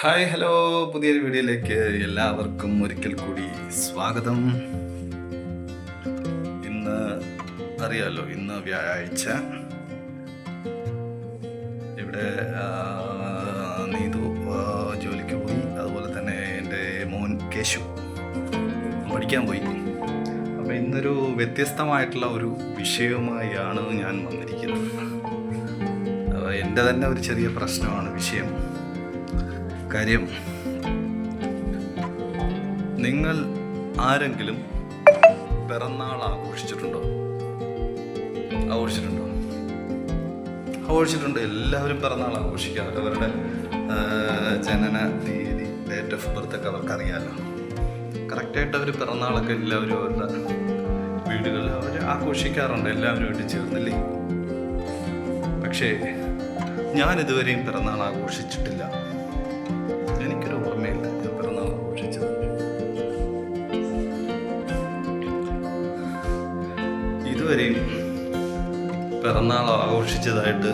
Hi hello. പുതിയൊരു വീഡിയോയിലേക്ക് എല്ലാവർക്കും ഒരിക്കൽ കൂടി സ്വാഗതം. ഇന്ന് അറിയാലോ ഇന്ന് വ്യാഴാഴ്ച. ഇവിടെ നീതു ജോലിക്ക് പോയി. അതുപോലെ തന്നെ എന്റെ മോൻ കേശു പഠിക്കാൻ പോയി. അപ്പം ഇന്നൊരു വ്യത്യസ്തമായിട്ടുള്ള ഒരു വിഷയവുമായാണ് ഞാൻ വന്നിരിക്കുന്നത്. അപ്പോൾ എന്റെ തന്നെ ഒരു ചെറിയ പ്രശ്നമാണ് വിഷയം. കാര്യം നിങ്ങൾ ആരെങ്കിലും പിറന്നാൾ ആഘോഷിച്ചിട്ടുണ്ടോ? ആഘോഷിച്ചിട്ടുണ്ടോ? ആഘോഷിച്ചിട്ടുണ്ട്. എല്ലാവരും പിറന്നാൾ ആഘോഷിക്കുക അവരുടെ ജനന തീയതി ഡേറ്റ് ഓഫ് ബർത്ത് ഒക്കെ അവർക്ക് അറിയാമല്ലോ കറക്റ്റായിട്ട് അവർ പിറന്നാളൊക്കെ എല്ലാവരും അവരുടെ വീടുകളിൽ അവർ ആഘോഷിക്കാറുണ്ട്. എല്ലാവരും വീട്ടിൽ ചേർന്നില്ലേ? പക്ഷേ ഞാൻ ഇതുവരെയും പിറന്നാൾ ആഘോഷിച്ചിട്ടില്ല. പിറന്നാൾ ആഘോഷിച്ചതായിട്ട്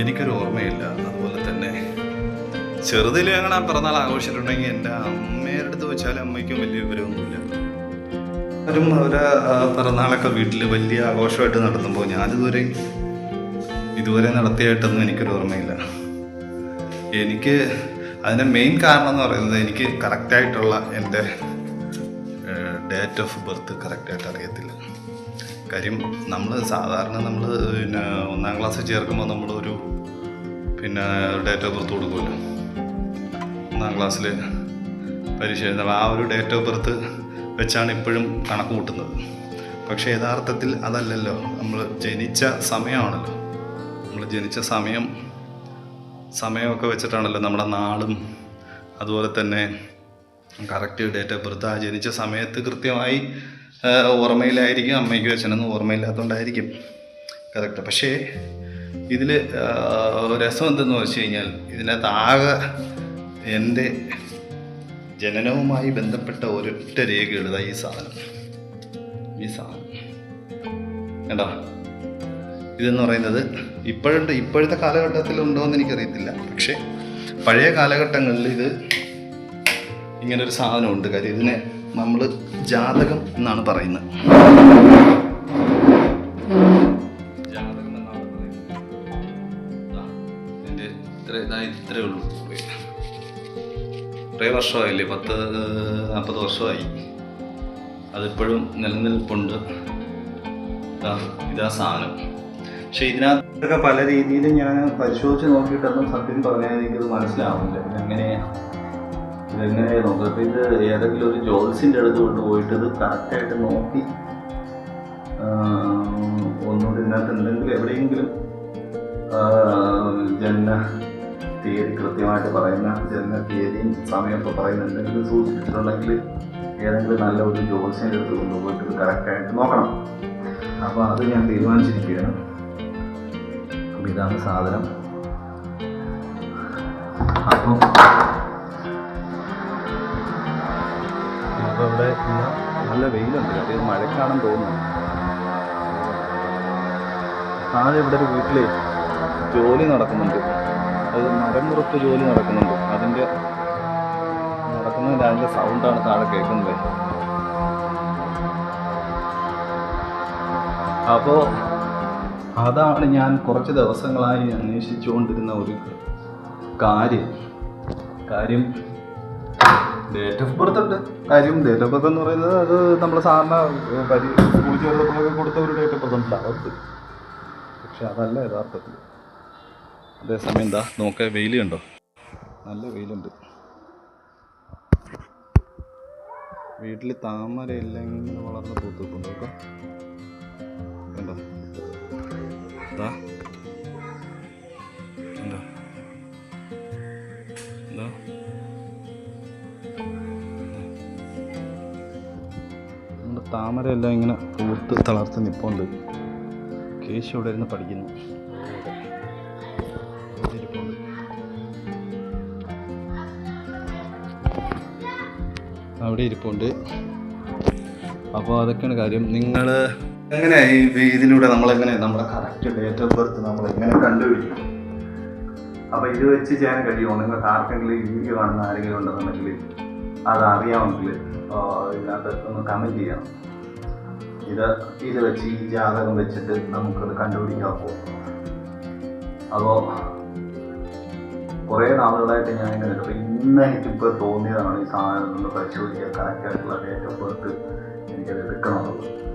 എനിക്കൊരു ഓർമ്മയില്ല. അതുപോലെ തന്നെ ചെറുതിൽ ആ പിറന്നാൾ ആഘോഷിച്ചിട്ടുണ്ടെങ്കിൽ എന്റെ അമ്മയുടെ അടുത്ത് വെച്ചാൽ അമ്മയ്ക്കും വലിയ വിവരമൊന്നുമില്ല. അവരും അവരെ പിറന്നാളൊക്കെ വീട്ടിൽ വലിയ ആഘോഷമായിട്ട് നടത്തുമ്പോൾ ഞാനിതുവരെ ഇതുവരെ നടത്തിയായിട്ടൊന്നും എനിക്കൊരു ഓർമ്മയില്ല. എനിക്ക് അതിന്റെ മെയിൻ കാരണം എന്ന് പറയുന്നത് എനിക്ക് കറക്റ്റായിട്ടുള്ള എന്റെ ഡേറ്റ് ഓഫ് ബർത്ത് കറക്റ്റായിട്ട് അറിയത്തില്ല. കാര്യം നമ്മൾ സാധാരണ നമ്മൾ പിന്നെ ഒന്നാം ക്ലാസ്സിൽ ചേർക്കുമ്പോൾ നമ്മളൊരു പിന്നെ ഡേറ്റ് ഓഫ് ബർത്ത് കൊടുക്കുമല്ലോ ഒന്നാം ക്ലാസ്സിൽ പരീക്ഷ ആ ഒരു ഡേറ്റ് ഓഫ് ബർത്ത് വെച്ചാണ് ഇപ്പോഴും കണക്ക് കൂട്ടുന്നത്. പക്ഷേ യഥാർത്ഥത്തിൽ അതല്ലല്ലോ. നമ്മൾ ജനിച്ച സമയമാണല്ലോ നമ്മൾ ജനിച്ച സമയം സമയമൊക്കെ വെച്ചിട്ടാണല്ലോ നമ്മുടെ നാളും അതുപോലെ തന്നെ കറക്റ്റ് ഡേറ്റ് ഓഫ് ബർത്ത് ആ ജനിച്ച സമയത്ത് കൃത്യമായി ഓർമ്മയിലായിരിക്കും അമ്മയ്ക്കും അച്ഛനൊന്നും ഓർമ്മയില്ലാത്തതുകൊണ്ടായിരിക്കും കറക്റ്റ് പക്ഷേ ഇതിൽ രസം എന്തെന്ന് വെച്ച് കഴിഞ്ഞാൽ ഇതിനകത്ത് ആകെ എന്റെ ജനനവുമായി ബന്ധപ്പെട്ട ഒരൊറ്റ രേഖയുള്ളത് ഈ സാധനം. ഈ സാധനം. കേട്ടോ ഇതെന്ന് പറയുന്നത് ഇപ്പോഴുണ്ട് ഇപ്പോഴത്തെ കാലഘട്ടത്തിൽ ഉണ്ടോ എന്ന് എനിക്കറിയത്തില്ല. പക്ഷേ പഴയ കാലഘട്ടങ്ങളിൽ ഇത് ഇങ്ങനൊരു സാധനമുണ്ട്. കാര്യം ഇതിനെ നമ്മൾ ജാതകം എന്നാണ് പറയുന്നത്. ജാതകം എന്നാണ് പറയുന്നത് ഇത്ര ഇതാ ഇത്രേ ഉള്ളൂ. കുറേ വർഷമായില്ലേ? പത്ത് നാൽപ്പത് വർഷമായി. അതിപ്പോഴും നിലനിൽപ്പുണ്ട്. ഇതാ സാധനം. പക്ഷെ ഇതിനകത്തൊക്കെ പല രീതിയിലും ഞാൻ പരിശോധിച്ച് നോക്കിയിട്ടൊന്നും സത്യം പറഞ്ഞാൽ എനിക്കത് മനസ്സിലാവുന്നില്ല. ഇതെങ്ങനെയാ ഇതെങ്ങനെയാ നോക്കുക അപ്പം ഇത് ഏതെങ്കിലും ഒരു ജോത്സ്യന്റെ അടുത്ത് കൊണ്ടുപോയിട്ട് ഇത് കറക്റ്റായിട്ട് നോക്കി ഒന്നുകൂടി ഇതിനകത്ത് എന്തെങ്കിലും എവിടെയെങ്കിലും ജന്മ തീയതി കൃത്യമായിട്ട് പറയുന്ന ജന്മ തീയതിയും സമയമൊക്കെ പറയുന്ന എന്തെങ്കിലും സൂചിപ്പിച്ചിട്ടുണ്ടെങ്കിൽ ഏതെങ്കിലും നല്ല ഒരു ജോത്സ്യന്റെ അടുത്ത് കൊണ്ടുപോയിട്ട് ഇത് കറക്റ്റായിട്ട് നോക്കണം. അപ്പോൾ അത് ഞാൻ തീരുമാനിച്ചിരിക്കുകയാണ്. അപ്പം ഇതാണ് സാധനം. അപ്പം നല്ല വെയിലുണ്ട്. അത് മഴക്കാണെന്ന് തോന്നുന്നു. താഴെ ഇവിടെ ഒരു വീട്ടിൽ ജോലി നടക്കുന്നുണ്ട്. അത് മരം ജോലി നടക്കുന്നുണ്ട്. അതിന്റെ നടക്കുന്നതിന്റെ അതിന്റെ സൗണ്ടാണ് താഴെ കേൾക്കുന്നത്. അപ്പോൾ അതാണ് ഞാൻ കുറച്ച് ദിവസങ്ങളായി അന്വേഷിച്ചുകൊണ്ടിരുന്ന ഒരു കാര്യം. കാര്യം ഡേറ്റ് ഓഫ് ബർത്ത് ഉണ്ട്. കാര്യം ഡേറ്റ് ഓഫ് ബർത്ത് എന്ന് പറയുന്നത് അത് നമ്മൾ സാറിന് പരി സ്കൂളിൽ ചേർന്നപ്പോഴൊക്കെ കൊടുത്ത ഒരു ഡേറ്റ് ഓഫ് ബർത്ത് ഉണ്ട്. അവർക്ക് പക്ഷെ അതല്ല യഥാർത്ഥത്തിൽ അതേസമയം എന്താ നോക്ക വെയിൽ കണ്ടോ? നല്ല വെയിലുണ്ട്. വീട്ടിൽ താമര ഇല്ലെങ്കിൽ വളർന്ന് പൂത്തിട്ടുണ്ട് കേട്ടോ കണ്ടോ? നമ്മുടെ താമര എല്ലാം ഇങ്ങനെ പൂത്ത് തളർത്ത് നിൽപ്പുണ്ട് കേശു ഇവിടെ ഇരുന്ന് പഠിക്കുന്നു. അവിടെ ഇരിപ്പുണ്ട്. അപ്പോൾ അതൊക്കെയാണ് കാര്യം. നിങ്ങൾ എങ്ങനെ ഈ ഇതിലൂടെ നമ്മളെങ്ങനെ നമ്മുടെ കറക്റ്റ് ഡേറ്റ് ഓഫ് ബർത്ത് നമ്മൾ എങ്ങനെ കണ്ടുപിടിക്കും? അപ്പോൾ ഇത് വെച്ച് ചെയ്യാൻ കഴിയുമോ? നിങ്ങൾക്ക് ആർക്കെങ്കിലും ഈ വീഡിയോ കാണുന്ന ആരെങ്കിലും ഉണ്ടെന്നുണ്ടെങ്കിൽ അത് അറിയാമെങ്കിൽ ആ, ഇതിനകത്ത് ഒന്ന് കമന്റ് ചെയ്യണം. ഇത് ഇത് വെച്ച് ഈ ജാതകം വെച്ചിട്ട് നമുക്കത് പോകും. അപ്പോൾ കുറേ നാളുകളായിട്ട് ഞാൻ ഇങ്ങനെ അപ്പോൾ ഇന്ന് എനിക്കിപ്പോൾ തോന്നിയതാണ് ഈ സാധനം ഒന്ന് പരിശോധിക്കുക കറക്റ്റായിട്ടുള്ള ഡേറ്റ് ഓഫ് ബർത്ത് എനിക്കത് എടുക്കണമെന്നുള്ളത്.